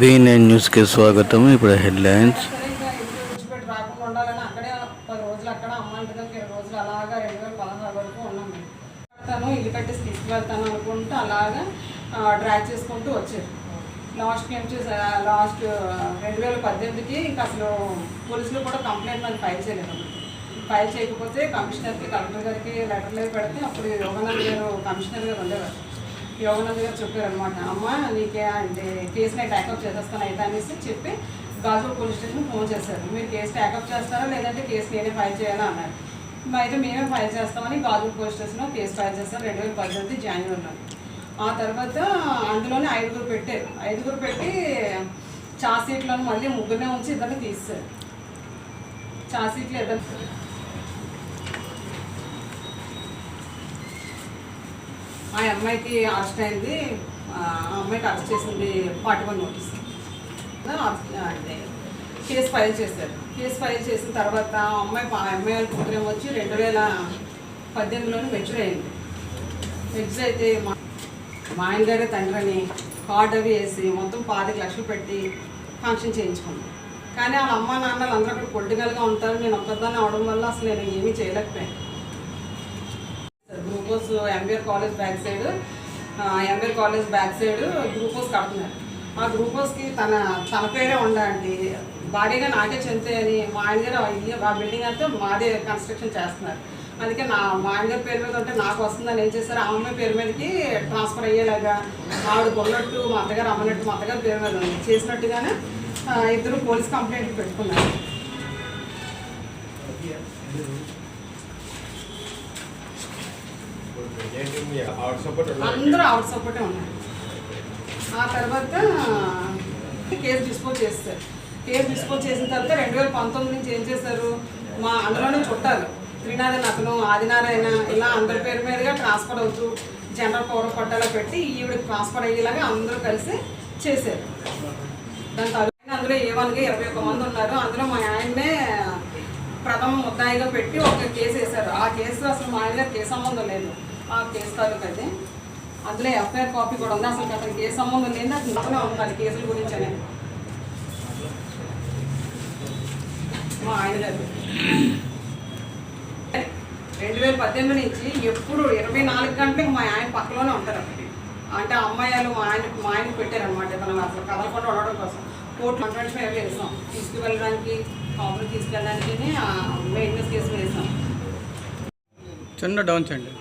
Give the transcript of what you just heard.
V nine న్యూస్కి స్వాగతం. ఇప్పుడు హెడ్లైన్స్. ఇంకా రాకుండా ఉండాలని అక్కడే పది రోజులు అక్కడ రోజులు అలాగా రెండు తను ఇల్లు కట్టేసి తీసుకువెళ్తాను అనుకుంటూ అలాగా డ్రాగ్ చేసుకుంటూ వచ్చారు. లాస్ట్కి ఏం చేసి లాస్ట్ రెండు వేల పద్దెనిమిదికి ఇంకా అసలు పోలీసులు కూడా కంప్లైంట్ అది ఫైల్ చేయలేదు. ఫైల్ చేయకపోతే కమిషనర్కి కలెక్టర్ గారికి లెటర్లు పెడితే అప్పుడు యోగానంద్ గారు కమిషనర్ గారు ఉండేవారు. యోగానంద్ గారు చెప్పారు అనమాట అమ్మ నీకే అంటే కేసు నేను ట్యాకప్ చేసేస్తాను అయితే అనేసి చెప్పి గాజువాడ పోలీస్ స్టేషన్ ఫోన్ చేశారు. మీరు కేసు ట్యాకప్ చేస్తారా? లేదంటే కేసు నేనే ఫైల్ చేయాలా? అన్నారు. అయితే మేమే ఫైల్ చేస్తామని గాజువాడ పోలీస్ స్టేషన్లో కేసు ఫైల్ చేస్తాం రెండు వేల పద్దెనిమిది జనవరిలో. ఆ తర్వాత అందులోనే ఐదుగురు పెట్టారు. ఐదుగురు పెట్టి చాసీట్లో మళ్ళీ ముగ్గురునే ఉంచి ఇద్దరిని తీస్తారు చాసీట్లు ఇద్దరు ఆ అమ్మాయికి అరెస్ట్ అయింది. ఆ అమ్మాయికి అరెస్ట్ చేసింది ఫార్టీ వన్ నోటీస్. అంటే కేసు ఫైల్ చేశారు. కేసు ఫైల్ చేసిన తర్వాత ఆ అమ్మాయి ఆ అమ్మాయి వాళ్ళ కూతురేమో వచ్చి రెండు వేల పద్దెనిమిదిలోనే మెచ్యూర్ అయింది. మెచ్యూర్ అయితే మా మా ఆయన గారే తండ్రిని కార్డు అవి వేసి మొత్తం పాతిక లక్షలు పెట్టి ఫంక్షన్ చేయించుకుంది కానీ వాళ్ళ అమ్మ నాన్నలు అందరూ అక్కడ పొలిటికల్గా ఉంటారు. నేను ఒక్కదాన్ని అవడం వల్ల అసలు నేను ఏమీ చేయలేకపోయాను. గ్రూపోస్ MBR college back side MBR college back side గ్రూపోస్ కడుతున్నారు. ఆ గ్రూపోస్కి తన తన పేరే ఉండండి భారీగా నాకే చెంతే అని మా ఆయన గారు ఆ బిల్డింగ్ అంతా మాదే కన్స్ట్రక్షన్ చేస్తున్నారు. అందుకే నా మా ఆయన గారి పేరు మీద ఉంటే నాకు వస్తుందని ఏం చేశారు? ఆ అమ్మాయి పేరు మీదకి ట్రాన్స్ఫర్ అయ్యేలాగా ఆవిడ కొన్నట్టు మా అత్తగారు అమ్మనట్టు మా అత్తగారు పేరు మీద ఉంది. చేసినట్టుగానే ఇద్దరు పోలీస్ కంప్లైంట్ పెట్టుకున్నారు. అందరూ అవుట్ సపోర్టే ఉన్నారు. ఆ తర్వాత కేసు డిస్పోజ్ చేస్తారు. కేసు డిస్పోజ్ చేసిన తర్వాత రెండు వేల పంతొమ్మిది నుంచి ఏం చేశారు? మా అందులోనే చుట్టాలు. శ్రీనాథన్ అతను ఆదినారాయణ ఇలా అందరి పేరు మీదుగా ట్రాన్స్ఫర్ అవుతూ జనరల్ పౌర పట్టాలో పెట్టి ఈవిడకి ట్రాన్స్ఫర్ అయ్యేలాగా అందరూ కలిసి చేశారు. దాని తర్వాత అందులో ఏ వన్గా ఇరవై ఒక్క మంది ఉన్నారు. అందులో మా ఆయన్నే ప్రథమ ముద్దాయిగా పెట్టి ఒక కేసు వేశారు. ఆ కేసులో అసలు మా ఆయన కేసు సంబంధం లేదు. కేసు తాలూకు అయితే అందులో ఎఫ్ఐఆర్ కాపీ కూడా ఉంది. అసలు అతనికి ఏ సంబంధం లేదు అతను ఇంతనే ఉంది కేసుల గురించి అనే మా ఆయన గారు. రెండు వేల పద్దెనిమిది నుంచి ఎప్పుడు ఇరవై నాలుగు గంటలకు మా ఆయన పక్కలోనే ఉంటారు అంటే అమ్మాయిలు మా ఆయన మా ఆయనకు పెట్టారనమాట తను అసలు కదలకుండా ఉండడం కోసం. కోర్టు వన్ మేము ఫైవ్ వేసాం తీసుకువెళ్ళడానికి కాపులు తీసుకెళ్ళడానికి మెయింటెనెన్స్ కేసు వేసాం చిన్న డౌన్ చేయండి